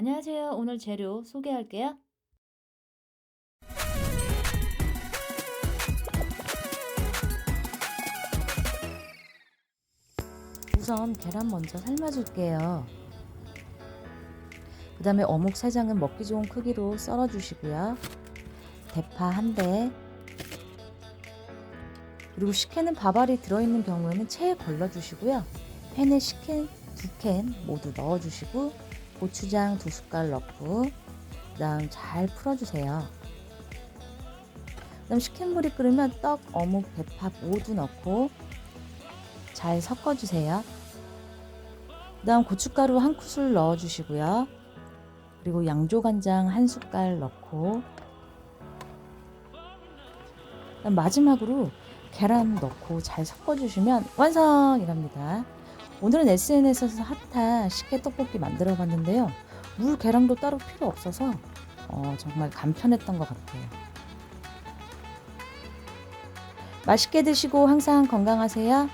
안녕하세요. 오늘 재료 소개할게요. 우선 계란 먼저 삶아줄게요. 그 다음에 어묵 3장은 먹기 좋은 크기로 썰어주시고요. 대파 한 대, 그리고 식혜는 밥알이 들어있는 경우에는 체에 걸러주시고요. 팬에 식혜 두 캔 모두 넣어주시고 고추장 두 숟갈 넣고 그 다음 잘 풀어주세요. 그 다음 식혜물이 끓으면 떡, 어묵, 대파 모두 넣고 잘 섞어주세요. 그 다음 고춧가루 한 큰술 넣어주시고요. 그리고 양조간장 한 숟갈 넣고 그다음 마지막으로 계란 넣고 잘 섞어주시면 완성이랍니다. 오늘은 SNS에서 핫한 식혜 떡볶이 만들어 봤는데요. 물 계량도 따로 필요 없어서 어, 정말 간편했던 것 같아요. 맛있게 드시고 항상 건강하세요.